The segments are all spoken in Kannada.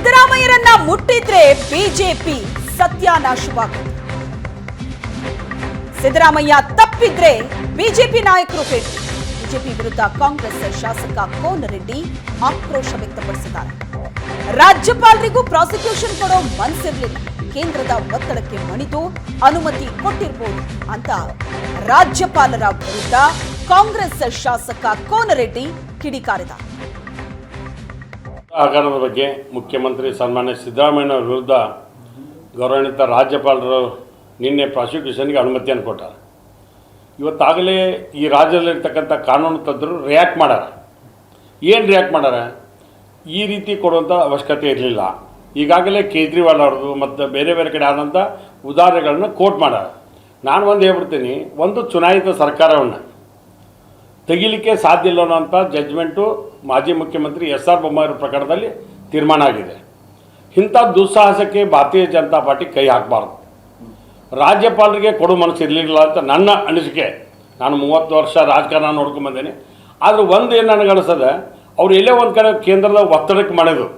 ಸಿದ್ದರಾಮಯ್ಯರನ್ನ ಮುಟ್ಟಿದ್ರೆ ಬಿಜೆಪಿ ಸತ್ಯಾನಾಶವಾಗುತ್ತೆ. ಸಿದ್ದರಾಮಯ್ಯ ತಪ್ಪಿದ್ರೆ ಬಿಜೆಪಿ ನಾಯಕರು ಹೇಳಿ ಬಿಜೆಪಿ ವಿರುದ್ಧ ಕಾಂಗ್ರೆಸ್ ಶಾಸಕ ಕೋನರೆಡ್ಡಿ ಆಕ್ರೋಶ ವ್ಯಕ್ತಪಡಿಸಿದ್ದಾರೆ. ರಾಜ್ಯಪಾಲರಿಗೂ ಪ್ರಾಸಿಕ್ಯೂಷನ್ ಕೊಡೋ ಮನಸ್ಸಿರಲಿಲ್ಲ. ಕೇಂದ್ರದ ಒತ್ತಡಕ್ಕೆ ಮಣಿದು ಅನುಮತಿ ಕೊಟ್ಟಿರಬಹುದು ಅಂತ ರಾಜ್ಯಪಾಲರ ವಿರುದ್ಧ ಕಾಂಗ್ರೆಸ್ ಶಾಸಕ ಕೋನರೆಡ್ಡಿ ಕಿಡಿಕಾರಿದ್ದಾರೆ. ಹಗರಣದ ಬಗ್ಗೆ ಮುಖ್ಯಮಂತ್ರಿ ಸನ್ಮಾನ್ಯ ಸಿದ್ದರಾಮಯ್ಯನವರ ವಿರುದ್ಧ ಗೌರವಾನ್ವಿತ ರಾಜ್ಯಪಾಲರು ನಿನ್ನೆ ಪ್ರಾಸಿಕ್ಯೂಷನ್ಗೆ ಅನುಮತಿಯನ್ನು ಕೊಟ್ಟಾರೆ. ಇವತ್ತಾಗಲೇ ಈ ರಾಜ್ಯದಲ್ಲಿರ್ತಕ್ಕಂಥ ಕಾನೂನು ತಜ್ಞರು ರಿಯಾಕ್ಟ್ ಮಾಡ್ಯಾರ. ಏನು ರಿಯಾಕ್ಟ್ ಮಾಡ್ಯಾರ? ಈ ರೀತಿ ಕೊಡುವಂಥ ಅವಶ್ಯಕತೆ ಇರಲಿಲ್ಲ. ಈಗಾಗಲೇ ಕೇಜ್ರಿವಾಲ್ ಅವ್ರದ್ದು ಮತ್ತು ಬೇರೆ ಬೇರೆ ಕಡೆ ಆದಂಥ ಉದಾಹರಣೆಗಳನ್ನ ಕೋಟ್ ಮಾಡ್ಯಾರ. ನಾನು ಒಂದು ಹೇಳ್ಬಿಡ್ತೀನಿ, ಒಂದು ಚುನಾಯಿತ ಸರ್ಕಾರವನ್ನು ತೆಗಿಲಿಕ್ಕೆ ಸಾಧ್ಯ ಇಲ್ಲ ಅನ್ನೋಂಥ ಜಡ್ಜ್ಮೆಂಟು ಮಾಜಿ ಮುಖ್ಯಮಂತ್ರಿ ಎಸ್ ಆರ್ ಬೊಮ್ಮಾಯಿರ ಪ್ರಕರಣದಲ್ಲಿ ತೀರ್ಮಾನ ಆಗಿದೆ. ಇಂಥ ದುಸ್ಸಾಹಸಕ್ಕೆ ಭಾರತೀಯ ಜನತಾ ಪಾರ್ಟಿ ಕೈ ಹಾಕಬಾರ್ದು. ರಾಜ್ಯಪಾಲರಿಗೆ ಕೊಡು ಮನಸ್ಸು ಇರಲಿಲ್ಲ ಅಂತ ನನ್ನ ಅನಿಸಿಕೆ. ನಾನು ಮೂವತ್ತು ವರ್ಷ ರಾಜಕಾರಣ ನೋಡ್ಕೊಂಬಂದೇನೆ ಆದರೆ ಒಂದು ಏನು ನನಗೆ ಅನಿಸ್ತದೆ ಅವ್ರು ಎಲ್ಲೇ ಒಂದು ಕಡೆ ಕೇಂದ್ರದ ಒತ್ತಡಕ್ಕೆ ಮಾಡಿದ್ರು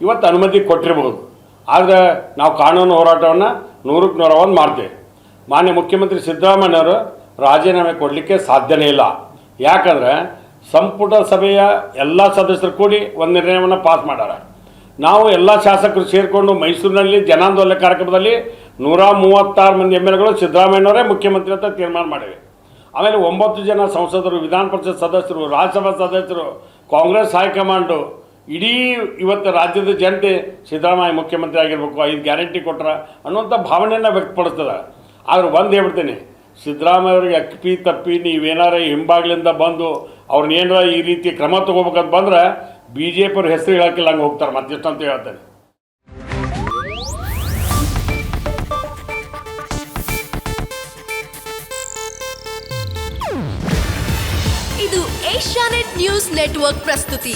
ಇವತ್ತು ಅನುಮತಿ ಕೊಟ್ಟಿರ್ಬೋದು. ಆದರೆ ನಾವು ಕಾನೂನು ಹೋರಾಟವನ್ನು ನೂರಕ್ಕೆ ನೂರ ಒಂದು ಮಾಡ್ತೇವೆ. ಮಾನ್ಯ ಮುಖ್ಯಮಂತ್ರಿ ಸಿದ್ದರಾಮಯ್ಯವರು ರಾಜೀನಾಮೆ ಕೊಡಲಿಕ್ಕೆ ಸಾಧ್ಯನೇ ಇಲ್ಲ. ಯಾಕಂದರೆ ಸಂಪುಟ ಸಭೆಯ ಎಲ್ಲ ಸದಸ್ಯರು ಕೂಡಿ ಒಂದು ನಿರ್ಣಯವನ್ನು ಪಾಸ್ ಮಾಡ್ಯಾರ. ನಾವು ಎಲ್ಲ ಶಾಸಕರು ಸೇರಿಕೊಂಡು ಮೈಸೂರಿನಲ್ಲಿ ಜನಾಂದೋಲನ ಕಾರ್ಯಕ್ರಮದಲ್ಲಿ ನೂರ ಮೂವತ್ತಾರು ಮಂದಿ ಎಂ ಎಲ್ಗಳು ಸಿದ್ದರಾಮಯ್ಯನವರೇ ಮುಖ್ಯಮಂತ್ರಿ ಅಂತ ತೀರ್ಮಾನ ಮಾಡಿವೆ ಆಮೇಲೆ ಒಂಬತ್ತು ಜನ ಸಂಸದರು, ವಿಧಾನ ಪರಿಷತ್ ಸದಸ್ಯರು, ರಾಜ್ಯಸಭಾ ಸದಸ್ಯರು, ಕಾಂಗ್ರೆಸ್ ಹೈಕಮಾಂಡು, ಇಡೀ ಇವತ್ತು ರಾಜ್ಯದ ಜನತೆ ಸಿದ್ದರಾಮಯ್ಯ ಮುಖ್ಯಮಂತ್ರಿ ಆಗಿರಬೇಕು, ಐದು ಗ್ಯಾರಂಟಿ ಕೊಟ್ರ ಅನ್ನುವಂಥ ಭಾವನೆಯನ್ನು ವ್ಯಕ್ತಪಡಿಸ್ತದೆ. ಆದ್ರೆ ಒಂದು ಹೇಳ್ಬಿಡ್ತೀನಿ ಸಿದ್ದರಾಮಯ್ಯ ಅವ್ರಿಗೆ ಅಕ್ಕಿ ತಪ್ಪಿ ನೀವೇನಾರ ಹಿಂಬಾಗ್ಲಿಂದ ಬಂದು ಅವ್ರನ್ನ ಏನಾರ ಈ ರೀತಿ ಕ್ರಮ ತಗೋಬೇಕಂತ ಬಂದ್ರೆ ಬಿ ಜೆ ಪಿ ಅವ್ರ ಹೆಸರು ಹೇಳಕ್ಕಿಲ್ಲ ಹಂಗೆ ಹೋಗ್ತಾರೆ ಮತ್ತಿಷ್ಟು ಅಂತ ಹೇಳ್ತೇನೆ. ಇದು ಏಷ್ಯಾನೆಟ್ ನ್ಯೂಸ್ ನೆಟ್ವರ್ಕ್ ಪ್ರಸ್ತುತಿ.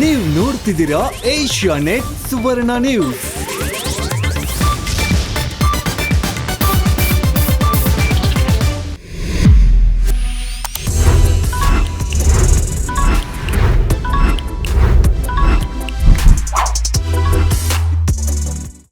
ನೀವು ನೋಡ್ತಿದ್ದೀರಾ ಏಷ್ಯಾನೆಟ್ ಸುವರ್ಣ ನ್ಯೂಸ್.